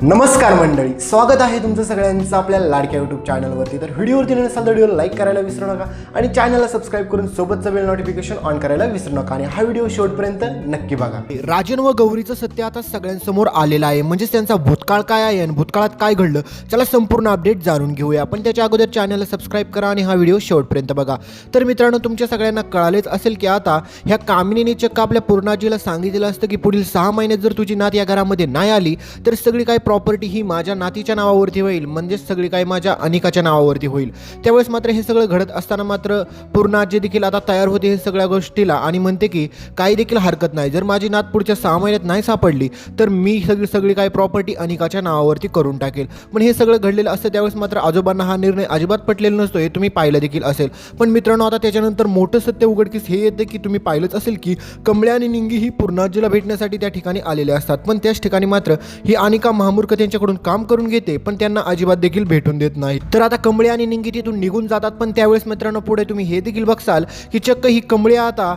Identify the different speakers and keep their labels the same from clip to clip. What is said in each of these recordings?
Speaker 1: नमस्कार मंडळी स्वागत आहे तुमचं सगळ्यांचं आपल्या लाडक्या यूट्यूब चॅनलवरती तर व्हिडिओवरती नसाल तर व्हिडिओ लाईक करायला विसरू नका आणि चॅनलला सबस्क्राईब करून सोबतचं बेल नोटिफिकेशन ऑन करायला विसरू नका. आणि हा व्हिडिओ शेवटपर्यंत नक्की बघा. राजन व गौरीचं सत्य आता सगळ्यांसमोर आलेलं आहे. म्हणजेच त्यांचा भूतकाळ काय आहे आणि भूतकाळात काय घडलं त्याला संपूर्ण अपडेट जाणून घेऊया. पण त्याच्या अगोदर चॅनलला सबस्क्राईब करा आणि हा व्हिडिओ शेवटपर्यंत बघा. तर मित्रांनो तुमच्या सगळ्यांना कळालेच असेल की आता ह्या कामिनीने चक्क आपल्या पूर्णाजीला सांगितलेलं असतं की पुढील सहा महिन्यात जर तुझी नात या घरामध्ये नाही आली तर सगळी काय प्रॉपर्टी ही माझ्या नातीच्या नावावरती होईल म्हणजेच सगळी काय माझ्या अनिकाच्या नावावरती होईल. त्यावेळेस मात्र हे सगळं घडत असताना मात्र पूर्ण आजी देखील आता तयार होते हे सगळ्या गोष्टीला आणि म्हणते की काही देखील हरकत नाही. जर माझी नात पुढच्या सहा महिन्यात नाही सापडली तर मी सगळी सगळी काय प्रॉपर्टी अनिकाच्या नावावरती करून टाकेल. पण हे सगळं घडलेलं असतं त्यावेळेस मात्र आजोबांना हा निर्णय अजिबात पटलेला नसतो हे तुम्ही पाहिलं देखील असेल. पण मित्रांनो आता त्याच्यानंतर मोठं सत्य उघडकीस हे येतं की तुम्ही पाहिलंच असेल की कमळ्या आणि निंगी ही पूर्णाजीला भेटण्यासाठी त्या ठिकाणी आलेले असतात. पण त्याच ठिकाणी मात्र ही अनिका मूर्ख त्यांच्याकडून काम करून घेते पण त्यांना अजिबात देखील भेटून देत नाही. तर आता कमळे आणि निंगी तिथून निघून जातात पण त्यावेळेस मित्रांनो पुढे तुम्ही हे देखील बघसाल की चक्क ही कमळे आता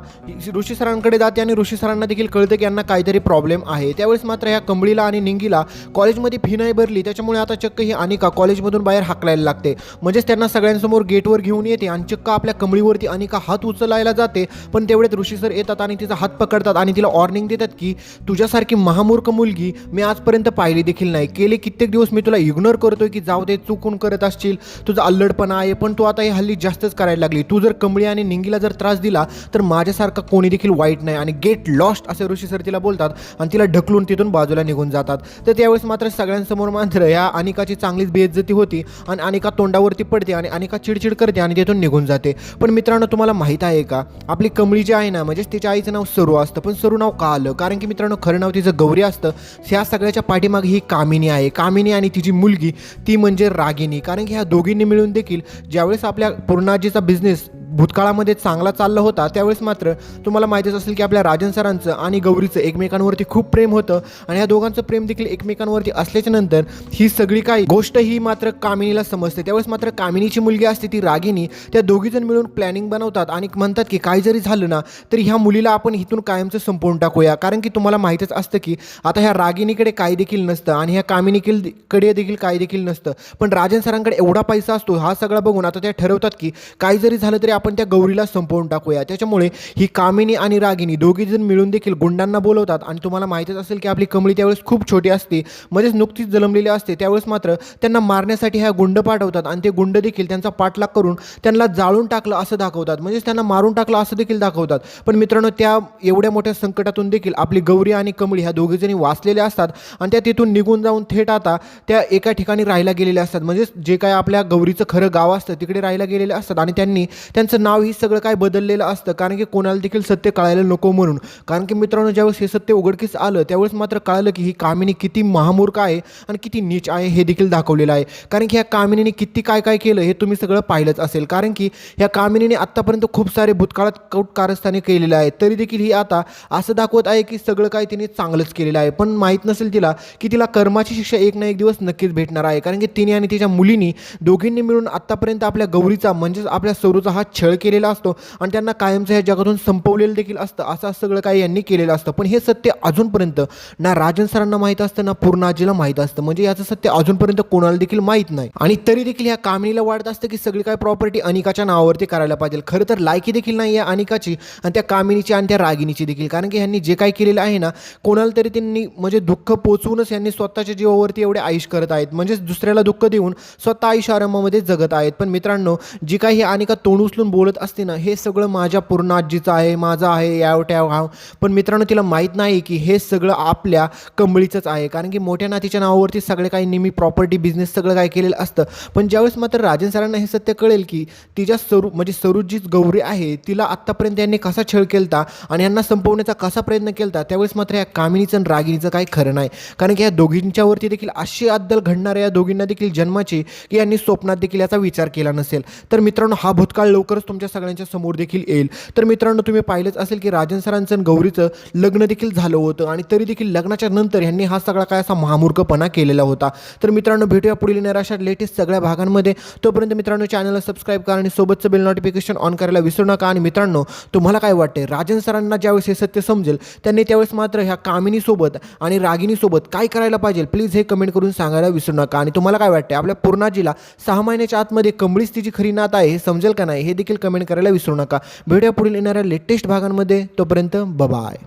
Speaker 1: ऋषी सरांकडे जाते आणि ऋषी सरांना देखील कळतं की यांना काहीतरी प्रॉब्लेम आहे. त्यावेळेस मात्र ह्या कमळीला आणि निंगीला कॉलेजमध्ये फी नाही भरली त्याच्यामुळे आता चक्क ही अनिका कॉलेजमधून बाहेर हाकलायला लागते. म्हणजेच त्यांना सगळ्यांसमोर गेटवर घेऊन येते आणि चक्क आपल्या कमळीवरती अनिका हात उचलायला जाते पण तेवढेच ऋषी सर येतात आणि तिचा हात पकडतात आणि तिला वॉर्निंग देतात की तुझ्यासारखी महामूर्ख मुलगी मी आजपर्यंत पाहिली देखील नाही. गेले कित्येक दिवस मी तुला इग्नोर करतोय की जाऊ दे चुकून करत असशील. तुझा अल्लडपणा आहे पण तू आता हे हल्ली जास्तच करायला लागली. तू जर कमळी आणि निंगीला जर त्रास दिला तर माझ्यासारखा कोणी देखील वाईट नाही. आणि गेट लॉस्ट असे ऋषी सर तिला बोलतात आणि तिला ढकलून तिथून बाजूला निघून जातात. तर त्यावेळेस मात्र सगळ्यांसमोर मात्र या अनिकाची चांगलीच बेइज्जती होती आणि अनिका तोंडावरती पडते आणि अनिका चिडचिड करते आणि तिथून निघून जाते. पण मित्रांनो तुम्हाला माहीत आहे का? आपली कमळी जी आहे ना म्हणजेच तिच्या आईचं नाव सरू असतं. पण सरू नाव का आलं? कारण की मित्रांनो खरं नाव तिचं गौरी असतं. ह्या सगळ्याच्या पाठीमागे ही का कामिनी आहे. कामिनी आणि तिची मुलगी ती म्हणजे रागिनी. कारण की ह्या दोघींनी मिळून देखील ज्यावेळेस आपल्या पूर्णाजीचा बिझनेस भूतकाळामध्ये चांगला चालला होता त्यावेळेस मात्र तुम्हाला माहितीच असेल की आपल्या राजन सरांचं आणि गौरीचं एकमेकांवरती खूप प्रेम होतं आणि या दोघांचं प्रेम देखील एकमेकांवरती असल्याच्या नंतर ही सगळी काही गोष्ट ही मात्र कामिनीला समजते. त्यावेळेस मात्र कामिनीची मुलगी असते ती रागिनी त्या दोघीजण मिळून प्लॅनिंग बनवतात आणि म्हणतात की काय जरी झालं ना तरी ह्या मुलीला आपण इथून कायमचं संपवून टाकूया. कारण की तुम्हाला माहीतच असतं की आता ह्या रागिनीकडे काय देखील नसतं आणि ह्या कामिनीकडे कडे देखील काय देखील नसतं. पण राजन सरांकडे एवढा पैसा असतो हा सगळा बघून आता त्या ठरवतात की काही जरी झालं तरी आपण आपण त्या गौरीला संपवून टाकूया. त्याच्यामुळे ही कामिनी आणि रागिनी दोघी जण मिळून देखील गुंडांना बोलवतात आणि तुम्हाला माहितीच असेल की आपली कमळी त्यावेळेस खूप छोटी असते. म्हणजेच नुकतीच जन्मलेली असते. त्यावेळेस मात्र त्यांना मारण्यासाठी ह्या गुंड पाठवतात आणि ते गुंड देखील त्यांचा पाठलाग करून त्यांना जाळून टाकलं असं दाखवतात. म्हणजेच त्यांना मारून टाकलं असं देखील दाखवतात. पण मित्रांनो त्या एवढ्या मोठ्या संकटातून देखील आपली गौरी आणि कमळी ह्या दोघीजणी वाचलेल्या असतात आणि त्या तिथून निघून जाऊन थेट आता त्या एका ठिकाणी राहायला गेलेल्या असतात. म्हणजेच जे काय आपल्या गौरीचं खरं गाव असतं तिकडे राहायला गेलेले असतात आणि त्यांनी त्यांचं नाव ही सगळं काय बदललेलं असतं? कारण की कोणाला देखील सत्य कळायला नको म्हणून. कारण की मित्रांनो ज्यावेळेस हे सत्य उघडकीस आलं त्यावेळेस मात्र कळालं की ही कामिनी किती महामूर्ख आहे आणि किती नीच आहे हे देखील दाखवलेलं आहे. कारण की ह्या कामिनीने किती काय काय केलं हे तुम्ही सगळं पाहिलंच असेल. कारण की ह्या कामिनीने आत्तापर्यंत खूप सारे भूतकाळात कौट कारस्थाने केलेलं आहे तरी देखील ही आता असं दाखवत आहे की सगळं काय तिने चांगलंच केलेलं आहे. पण माहीत नसेल तिला की तिला कर्माची शिक्षा एक ना एक दिवस नक्कीच भेटणार आहे. कारण की तिने आणि तिच्या मुलीनी दोघींनी मिळून आत्तापर्यंत आपल्या गौरीचा म्हणजेच आपल्या स्वरूचा हा छळ केलेला असतो आणि त्यांना कायमचं ह्या जगातून संपवलेलं देखील असतं. असं सगळं काही यांनी केलेलं असतं. पण हे सत्य अजूनपर्यंत ना राजन सरांना माहीत असतं ना पूर्णाजीला माहीत असतं. म्हणजे याचं सत्य अजूनपर्यंत कोणाला देखील माहीत नाही. आणि तरी देखील ह्या कामिनीला वाटत असतं की सगळी काय प्रॉपर्टी अनिकाच्या नावावरती करायला पाहिजे. खरं तर लायकी देखील नाही आहे अनिकाची आणि त्या कामिनीची आणि त्या रागिनीची देखील. कारण की ह्यांनी जे काय केलेलं आहे ना कोणाला तरी त्यांनी म्हणजे दुःख पोचवूनच यांनी स्वतःच्या जीवावरती एवढे आयुष करत आहेत. म्हणजेच दुसऱ्याला दुःख देऊन स्वतः आयुष्य आरंभामध्ये जगत आहेत. पण मित्रांनो जी काही ही अनिका तोंड उचलून बोलत असते ना हे सगळं माझ्या पूर्ण आजीचं आहे माझं आहे याव ट्याव हाव पण मित्रांनो तिला माहीत नाही की हे सगळं आपल्या कंबळीचंच आहे. कारण की मोठ्या नातीच्या नावावरती सगळे काही नेहमी प्रॉपर्टी बिझनेस सगळं काय केलेलं असतं. पण ज्यावेळेस मात्र राजन सरांना हे सत्य कळेल की तिच्या स्वरूप म्हणजे स्वरूपजीच गौरी आहे तिला आत्तापर्यंत यांनी कसा छळ केलता आणि यांना संपवण्याचा कसा प्रयत्न केलता त्यावेळेस मात्र या कामिनीचं आणि रागिणीचं काही खरं नाही. कारण की या दोघींच्यावरती देखील अशी अद्दल घडणाऱ्या या दोघींना देखील जन्माची की यांनी स्वप्नात देखील याचा विचार केला नसेल. तर मित्रांनो हा भूतकाळ लवकरच तुमच्या सगळ्यांच्या समोर देखील येईल. तर मित्रांनो तुम्ही पाहिलंच असेल की राजन सरांचं आणि गौरीचं लग्न देखील झालं होतं आणि तरी देखील लग्नाच्या नंतर यांनी हा सगळा काय असा महामूर्खपणा केलेला होता. तर मित्रांनो भेटूया पुढील येणाऱ्या अशा लेटेस्ट सगळ्या भागांमध्ये. तोपर्यंत मित्रांनो चॅनलला सबस्क्राईब करा आणि सोबतचं बेल नोटिफिकेशन ऑन करायला विसरू नका. आणि मित्रांनो तुम्हाला काय वाटते राजन सरांना ज्यावेळेस हे सत्य समजेल त्यांनी त्यावेळेस मात्र ह्या कामिनीसोबत आणि रागिनीसोबत काय करायला पाहिजे प्लीज हे कमेंट करून सांगायला विसरू नका. आणि तुम्हाला काय वाटते आपल्या पूर्णाजीला सहा महिन्याच्या आतमध्ये कंबळीच तिची खरी नात आहे हे समजेल का नाही हे देखील देखील कमेंट करायला विसरू नका. भेटूया पुढील येणाऱ्या लेटेस्ट भागांमध्ये. तोपर्यंत बबाय